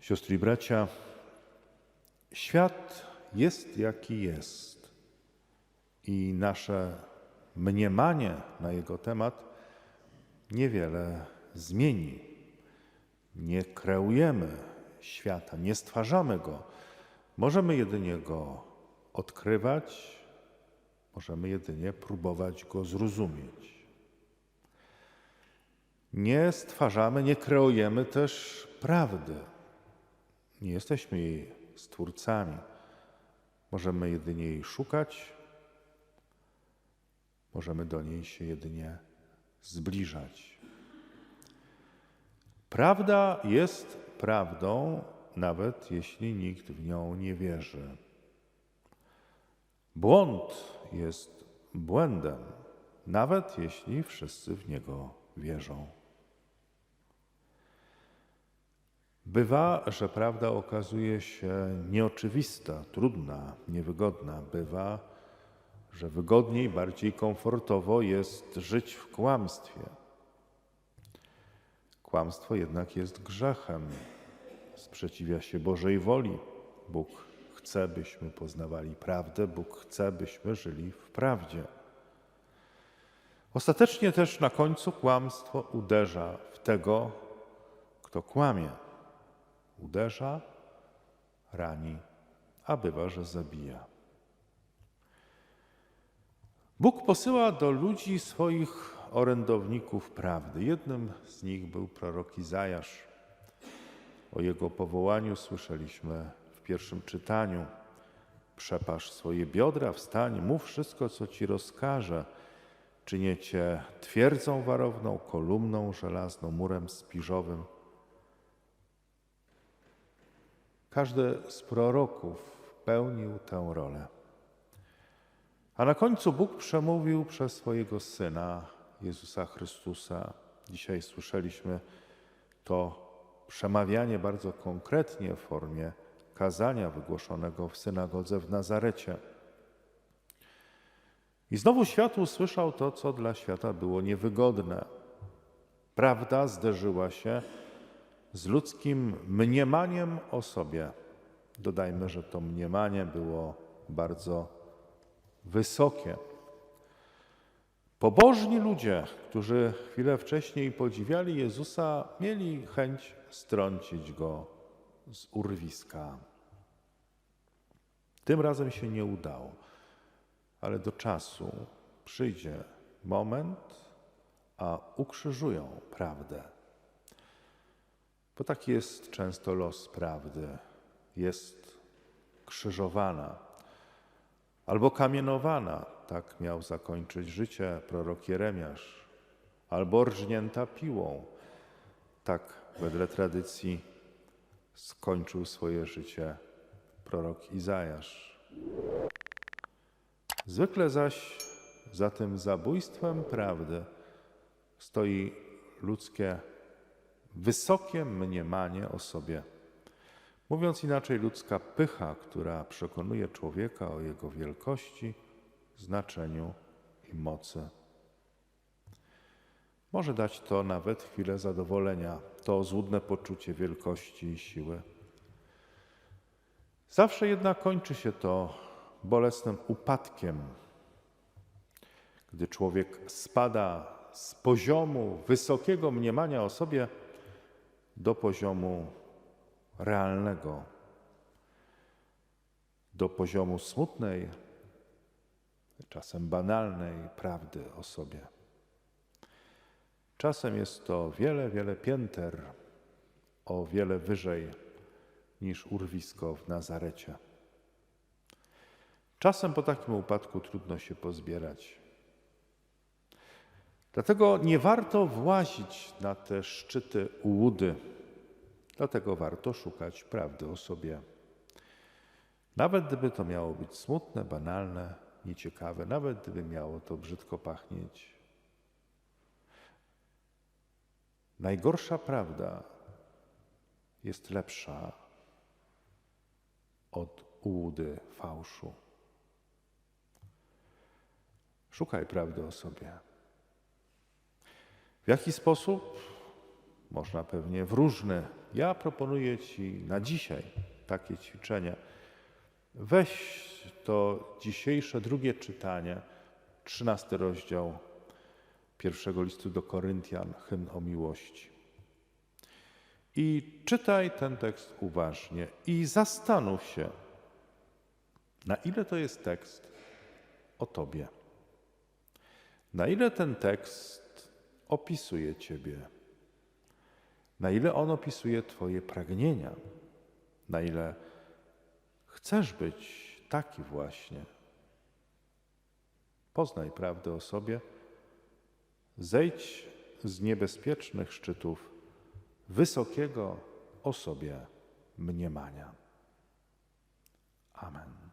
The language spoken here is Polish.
Siostry i bracia, świat jest jaki jest i nasze mniemanie na jego temat niewiele zmieni. Nie kreujemy świata, nie stwarzamy go. Możemy jedynie go odkrywać, możemy jedynie próbować go zrozumieć. Nie stwarzamy, nie kreujemy też prawdy. Nie jesteśmy jej stwórcami. Możemy jedynie jej szukać, możemy do niej się jedynie zbliżać. Prawda jest prawdą, nawet jeśli nikt w nią nie wierzy. Błąd jest błędem, nawet jeśli wszyscy w niego wierzą. Bywa, że prawda okazuje się nieoczywista, trudna, niewygodna. Bywa, że wygodniej, bardziej komfortowo jest żyć w kłamstwie. Kłamstwo jednak jest grzechem, sprzeciwia się Bożej woli. Bóg chce, byśmy poznawali prawdę, Bóg chce, byśmy żyli w prawdzie. Ostatecznie też na końcu kłamstwo uderza w tego, kto kłamie. Uderza, rani, a bywa, że zabija. Bóg posyła do ludzi swoich orędowników prawdy. Jednym z nich był prorok Izajasz. O jego powołaniu słyszeliśmy w pierwszym czytaniu. Przepasz swoje biodra, wstań, mów wszystko, co ci rozkaże. Czynię cię twierdzą warowną, kolumną żelazną, murem spiżowym. Każdy z proroków pełnił tę rolę. A na końcu Bóg przemówił przez swojego Syna, Jezusa Chrystusa. Dzisiaj słyszeliśmy to przemawianie bardzo konkretnie w formie kazania wygłoszonego w synagodze w Nazarecie. I znowu świat usłyszał to, co dla świata było niewygodne. Prawda zderzyła się z ludzkim mniemaniem o sobie. Dodajmy, że to mniemanie było bardzo wysokie. Pobożni ludzie, którzy chwilę wcześniej podziwiali Jezusa, mieli chęć strącić go z urwiska. Tym razem się nie udało, ale do czasu przyjdzie moment, a ukrzyżują prawdę. Bo taki jest często los prawdy. Jest krzyżowana albo kamienowana. Tak miał zakończyć życie prorok Jeremiasz. Albo rżnięta piłą. Tak wedle tradycji skończył swoje życie prorok Izajasz. Zwykle zaś za tym zabójstwem prawdy stoi ludzkie wysokie mniemanie o sobie. Mówiąc inaczej, ludzka pycha, która przekonuje człowieka o jego wielkości, znaczeniu i mocy. Może dać to nawet chwilę zadowolenia, to złudne poczucie wielkości i siły. Zawsze jednak kończy się to bolesnym upadkiem, gdy człowiek spada z poziomu wysokiego mniemania o sobie do poziomu realnego, do poziomu smutnej, czasem banalnej prawdy o sobie. Czasem jest to wiele, wiele pięter, o wiele wyżej niż urwisko w Nazarecie. Czasem po takim upadku trudno się pozbierać. Dlatego nie warto włazić na te szczyty ułudy. Dlatego warto szukać prawdy o sobie. Nawet gdyby to miało być smutne, banalne, nieciekawe, nawet gdyby miało to brzydko pachnieć. Najgorsza prawda jest lepsza od ułudy fałszu. Szukaj prawdy o sobie. W jaki sposób? można pewnie w różne. Ja proponuję Ci na dzisiaj takie ćwiczenie. Weź to dzisiejsze drugie czytanie, trzynasty rozdział pierwszego listu do Koryntian, hymn o miłości. I czytaj ten tekst uważnie i zastanów się, na ile to jest tekst o Tobie. Na ile ten tekst opisuje Ciebie. Na ile on opisuje Twoje pragnienia. Na ile chcesz być taki właśnie. Poznaj prawdę o sobie. Zejdź z niebezpiecznych szczytów wysokiego o sobie mniemania. Amen.